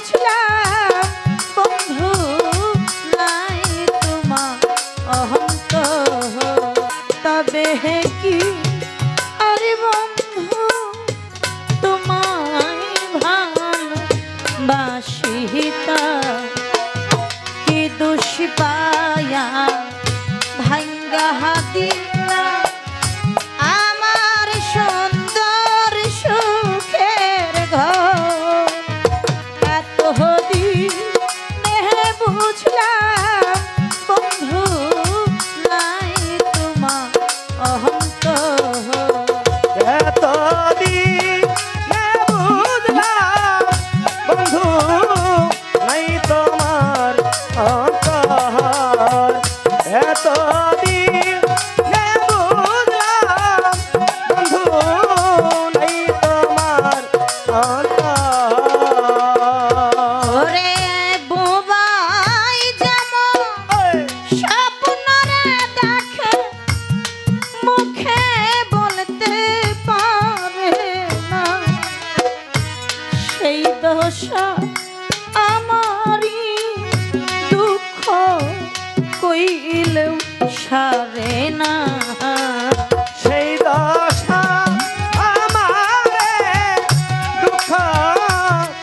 বুঝলাম কি? কি পায়া ভাঙ্গা হাতিয়া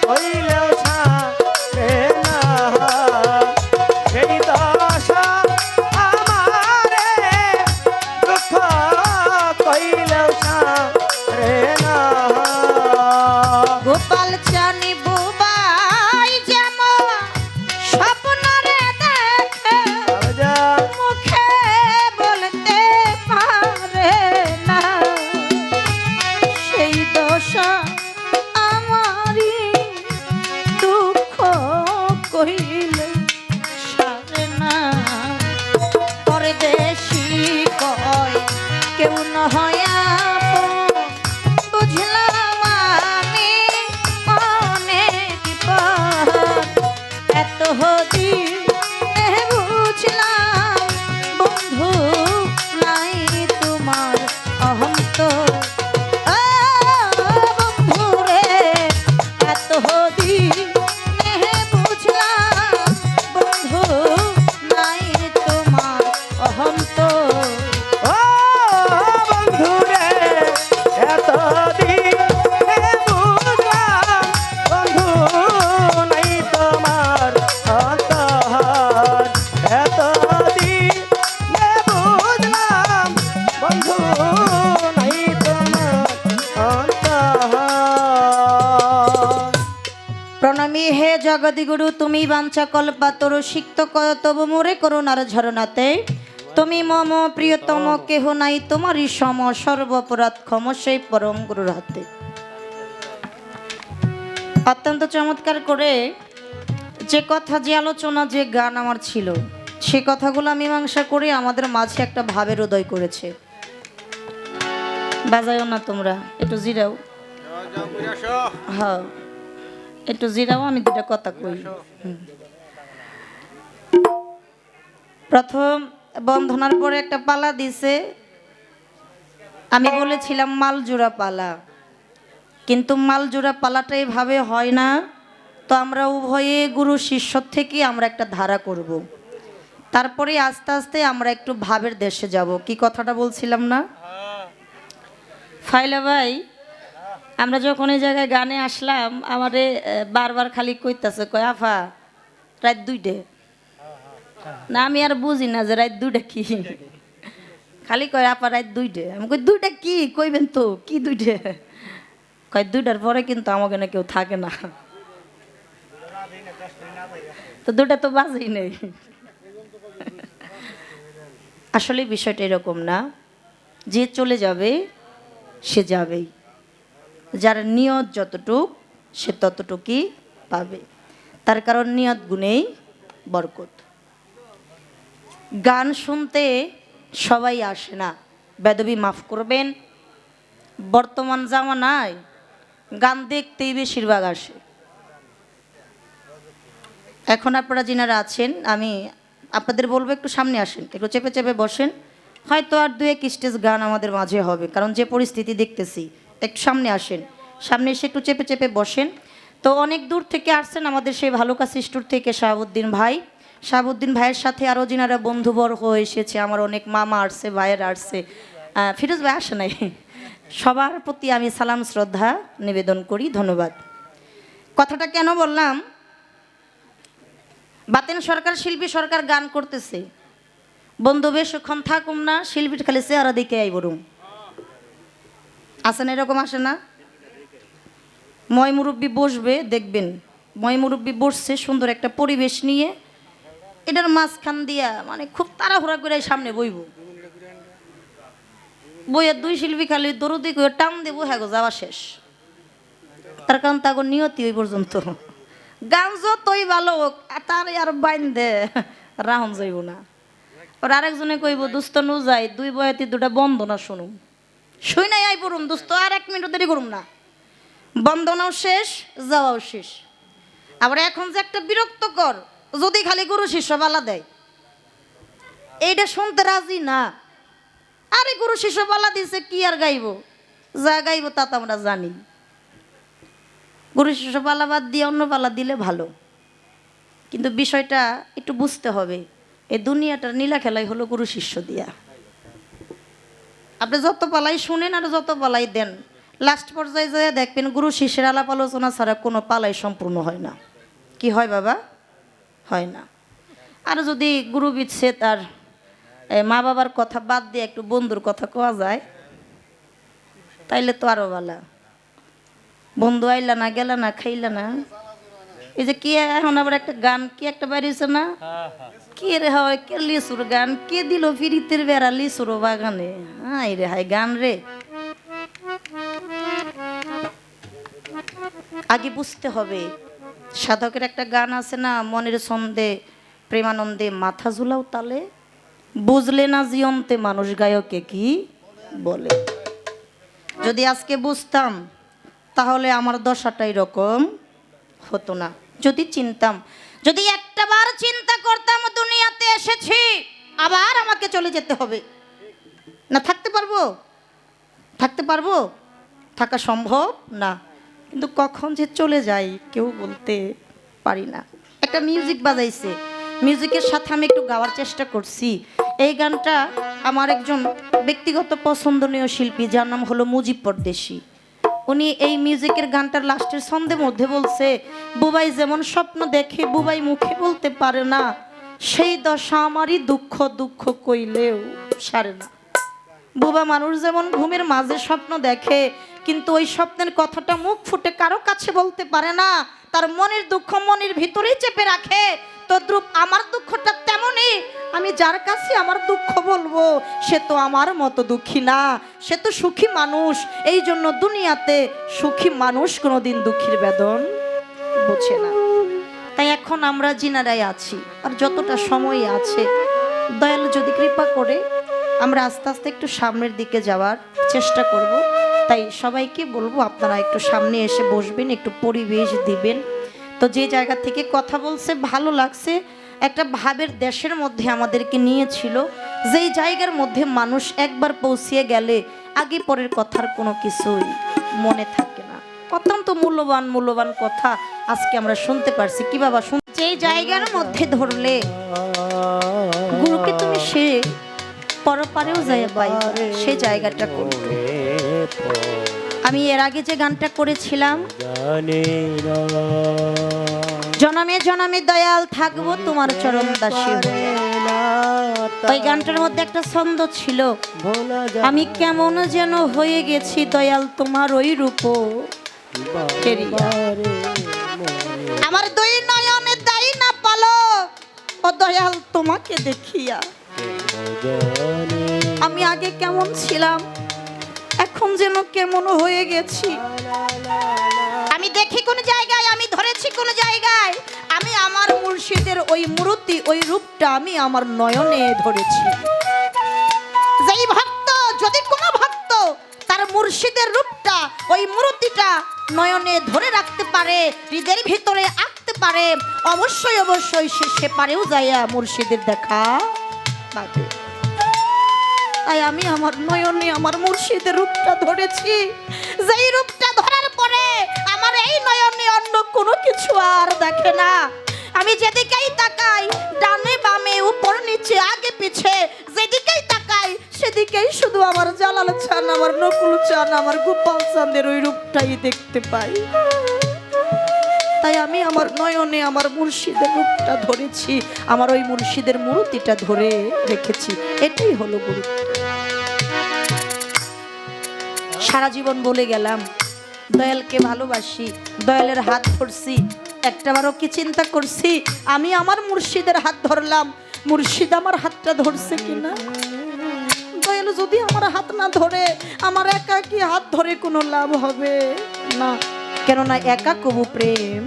Oke. প্রণামী হে জগদিগুরু তুমি বাঞ্ছা কল্পা তোর সিক্ত তবু মোরে করুণার ঝরনাতে। তুমি মম প্রিয়তম কেহ নাই তোমারই সম সর্বপরাধ ক্ষম সেই পরম গুরুর হাতে। অত্যন্ত চমৎকার করে যে কথা যে আলোচনা যে গান আমার ছিল সে কথাগুলো মীমাংসা করে আমাদের মাঝে একটা ভাবের উদয় করেছে। বাজাইও না তোমরা একটু জিরাও। হ্যাঁ একটু জিরাও আমি দুটা কথা কই। প্রথম বন্ধনার পরে একটা পালা দিছে। আমি বলেছিলাম, মালজোড়া পালা। কিন্তু মালজোড়া পালাটা এভাবে হয় না। তো আমরা উভয়ে গুরু শিষ্য থেকে আমরা একটা ধারা করব। তারপরে আস্তে আস্তে আমরা একটু ভাবের দেশে যাব। কি কথাটা বলছিলাম না? ফাইলা ভাই, আমরা যখন এই জায়গায় গানে আসলাম, আমারে বারবার খালি কইতাছে, কয়, আফা, রাত দুইটে। না, আমি আর বুঝি না যে রাত দুইটা কি? খালি কয়, আপা, রাত দুইটে। আমি কই, দুইটা কি? কইবেন তো, কি দুইটে? কয়, দুইটার পরে কিন্তু আমাকে না কেউ থাকে না। তো দুটা তো বাজেই নেই। আসলে বিষয়টা এরকম না। যে চলে যাবে, সে যাবেই। যার নিয়ত যতটুক, সে ততটুকুই পাবে। তার কারণ নিয়ত, গুণেই বরকত। গান শুনতে সবাই আসে না। বেদবি মাফ করবেন। বর্তমান জামানায় গান দেখতেই বেশিরভাগ আসে। এখন আপনারা যিনারা আছেন, আমি আপনাদের বলব একটু সামনে আসেন, একটু চেপে চেপে বসেন। হয়তো আর দু এক স্টেজ গান আমাদের মাঝে হবে, কারণ যে পরিস্থিতি দেখতেছি, একটু সামনে আসেন। সামনে এসে একটু চেপে চেপে বসেন। তো অনেক দূর থেকে আসছেন আমাদের সেই ভালো কাজ স্টোর থেকে শাহাবুদ্দিন ভাই। শাহাবুদ্দিন ভাইয়ের সাথে আরও যিনারা বন্ধুবর্গ এসেছে, আমার অনেক মামা আসছে, ভাইয়ের আসছে। ফিরোজ ভাই আসে নাই? সবার প্রতি আমি সালাম, শ্রদ্ধা নিবেদন করি, ধন্যবাদ। কথাটা কেন বললাম? বাতেন সরকার, শিল্পী সরকার গান করতেছে। বন্ধু বেশক্ষণ থাকুম না, শিল্পীর খালি চেহারা দিকে আই বরুম আসেন এরকম, আসে না? ময় মুরব্বী বসবে, দেখবেন। ময় মুরব্বী বসছে, সুন্দর একটা পরিবেশ নিয়ে এটার মাঝখান দিয়া মানে খুব তাড়াহুড়া করে সামনে বইব। বইয়ের দুই শিল্পী খালি দরদি করে টান দেবো হ্যাঁ গো, যাওয়া শেষ। তার কারণ তাগো নিয়তি ওই পর্যন্ত। গান যতই ভালো হোক তার আর বাইন দে রাহন যাইব না। ওর আরেকজনে কইব, দুস্ত, নু যাই, দুই বয়াতি দুটা বন্দনা শুনুম। শুই নাই, আই পড়ুম, দুস্ত, আর এক মিনিট দেরি করুম না। বন্দনাও শেষ, যাওয়াও শেষ। আবার এখন যে একটা বিরক্তকর যদি খালি গুরু শিষ্য বালা দেয়, এইটা শুনতে রাজি না। আরে গুরু শিষ্য বালা দিছে, কি আর গাইব? যা গাইব তা তো আমরা জানি। গুরু শিষ্য পালা বাদ দিয়ে অন্য পালা দিলে ভালো। কিন্তু বিষয়টা একটু বুঝতে হবে, এই দুনিয়াটার নীলা খেলাই হলো গুরু শিষ্য দিয়া। আপনি যত পালাই শুনেন আর যত পালাই দেন লাস্ট পর্যায়ে যায় দেখবেন গুরু শিষ্যের আলাপ আলোচনা ছাড়া কোনো পালাই সম্পূর্ণ হয় না। কি হয় বাবা? হয় না। আর যদি গুরু বিচ্ছে তার মা বাবার কথা বাদ দিয়ে একটু বন্ধুর কথা কোয়া যায়, তাইলে তো আরও ভালো। বন্ধু আইলা না, গেলা না, খাইলা না। এই যে কি এখন আবার একটা গান, কি একটা বাড়িছে না? কে রে হয় কে লিসুর গান? কে দিল ফিরিতের বেড়া লিসুর বাগানে? হাই রে হাই গান রে। আগে বুঝতে হবে সাধকের একটা গান আছে না, মনের ছন্দে, প্রেমানন্দে মাথা ঝুলাও তালে। বুঝলে না জিয়ন্তে মানুষ গায়কে কি বলে? যদি আজকে বুঝতাম, তাহলে আমার দশাটা এরকম হতো না। যদি চিনতাম, যদি একটা বার চিন্তা করতাম, দুনিয়াতে এসেছি, আবার আমাকে চলে যেতে হবে। না, থাকতে পারব? থাকতে পারব? থাকা সম্ভব না। কিন্তু কখন যে চলে যাই কেউ বলতে পারি না। একটা মিউজিক বাজাইছে। মিউজিকের সাথে আমি একটু গাওয়ার চেষ্টা করছি। এই গানটা আমার একজন ব্যক্তিগত পছন্দনীয় শিল্পী, যার নাম হলো মুজিব পরদেশি। উনি এই মিউজিকের গানটার লাস্টের ছন্দের মধ্যে বলছে, বুবাই যেমন স্বপ্ন দেখে, বুবাই মুখে বলতে পারে না। সেই দশা আমারই দুঃখ দুঃখ কইলেও সারে না। বুবা মানুষ যেমন ঘুমের মাঝে স্বপ্ন দেখে, কিন্তু ওই স্বপ্নের কথাটা মুখ ফুটে কারও কাছে বলতে পারে না। তার মনের দুঃখ মনের ভিতরেই চেপে রাখে। তদ্রুপ আমার দুঃখটা তেমনই, আমি যার কাছে আমার দুঃখ বলব, সে তো আমার মতো দুঃখী না। সে তো সুখী মানুষ, এই জন্য দুনিয়াতে সুখী মানুষ কোনোদিন দুঃখীর বেদন বোঝে না। তাই এখন আমরা জিনারাই আছি, আর যতটা সময় আছে, দয়ালু যদি কৃপা করে আমরা আস্তে আস্তে একটু সামনের দিকে যাওয়ার চেষ্টা করব। তাই সবাইকে বলব, আপনারা একটু সামনে এসে বসবেন, একটু পরিবেশ দিবেন। তো যে জায়গা থেকে কথা বলছে, ভালো লাগছে। একটা ভাবের দেশের মধ্যে আমাদেরকে নিয়েছিল। যেই জায়গার মধ্যে মানুষ একবার পৌঁছিয়ে গেলে আগে পরের কথার কোনো কিছুই মনে থাকে না। অত্যন্ত মূল্যবান মূল্যবান কথা আজকে আমরা শুনতে পারছি। কি বাবা, শুন যে জায়গার মধ্যে ধরলে, গুরুকে তুমি সে পরপারেও যাই পাই সে জায়গাটা কোনটা? আমি এর আগে যে গানটা করেছিলাম জনমে জনমে দয়াল থাকব তোমার চরণ দাসী ওই গানটার মধ্যে একটা ছন্দ ছিল আমি কেমন যেন হয়ে গেছি দয়াল তোমার ওই রূপ। আমার দুই নয়নে দাই না পালো ও দয়াল তোমাকে দেখিয়া। আমি আগে কেমন ছিলাম? এখন যেন কেমন হয়ে গেছি। আমি দেখি কোন জায়গায়, আমি ধরেছি কোন জায়গায়। আমি আমার মুর্শিদের ওই মূর্তি, ওই রূপটা আমি আমার নয়নে ধরেছি। যেই ভক্ত, যদি কোনো ভক্ত তার মুর্শিদের রূপটা, ওই মূর্তিটা নয়নে ধরে রাখতে পারে, হৃদের ভিতরে আঁকতে পারে, অবশ্যই অবশ্যই সে সে পারেও যাইয়া মুর্শিদের দেখা। পাবে তাই আমি আমার নয়নে আমার মুর্শিদের রূপটা ধরেছি। যেই রূপটা ধরার পরে আমার এই নয়নে অন্য কোনো কিছু আর দেখে না। আমি যেদিকেই তাকাই, ডানে বামে, উপর নিচে, আগে পিছে, যেদিকেই তাকাই, সেদিকেই শুধু আমার জালাল চান, আমার নকুল চান, আমার গোপাল চাঁদের ওই রূপটাই দেখতে পাই। তাই আমি আমার নয়নে আমার মুর্শিদের রূপটা ধরেছি, আমার ওই মুর্শিদের মূর্তিটা ধরে রেখেছি। এটাই হলো গুরু সারা জীবন বলে গেলাম, দয়ালকে ভালোবাসি, দয়ালের হাত ধরছি একটাবারও কি চিন্তা করছি? আমি আমার মুর্শিদের হাত ধরলাম, মুর্শিদ আমার হাতটা ধরছে কিনা? দয়াল যদি আমার হাত না ধরে, আমার একা কি হাত ধরে কোনো লাভ হবে না। কেননা একা কবু প্রেম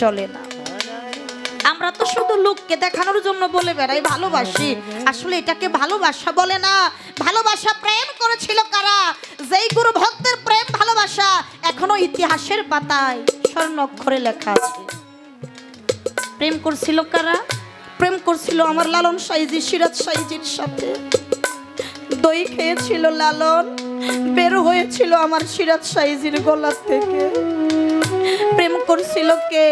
চলে না। আমরা তো শুধু লোককে দেখানোর জন্য বলে বেড়াই, ভালোবাসি। আসলে এটাকে ভালোবাসা বলে না। ভালোবাসা প্রেম করেছিল কারা? যেই গুরু ভক্তের প্রেম, ভালোবাসা এখনও ইতিহাসের পাতায়, স্বর্ণ অক্ষরে লেখা আছে। প্রেম করছিল কারা? প্রেম করছিল আমার লালন সাইজি, সিরাজ সাইজির সাথে। দই খেয়েছিল লালন, বের হয়েছিল আমার সিরাজ সাইজির গলার থেকে। প্রেম করছিল কে?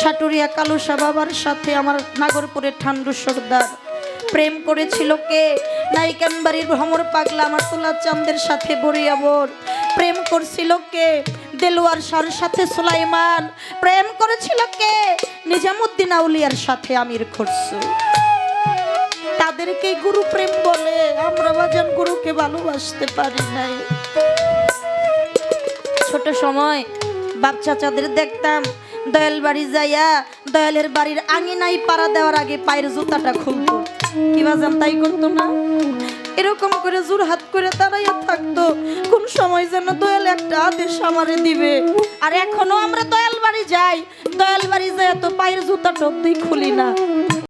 সাটুরিয়া কালুসা বাবার সাথে আমার নাগরপুরের ঠান্ডু সর্দার। প্রেম করেছিল কে? নাইকান বাড়ির ভ্রমর পাগলা আমার তোলা চাঁদের সাথে বরিয়াবর প্রেম করছিল কে? দেলোয়ার শাহর সাথে সুলাইমান। প্রেম করেছিল কে? নিজামুদ্দিন আউলিয়ার সাথে আমির খরসু তাদেরকে গুরু প্রেম বলে, আমরা বাজান গুরুকে ভালোবাসতে পারি নাই। ছোট সময় বাপ চাচাদের দেখতাম দয়াল বাড়ি যাইয়া দয়ালের বাড়ির আঙিনাই পাড়া দেওয়ার আগে পায়ের জুতাটা খুলতো। কি বাজান তাই করতো না? এরকম করে জোর হাত করে দাঁড়াইয়া থাকতো। কোন সময় যেন দয়াল একটা আদেশ আমারে দিবে। আর এখনও আমরা দয়াল বাড়ি যাই। দয়াল বাড়ি যাই তো পায়ের জুতা টব্দি খুলি না।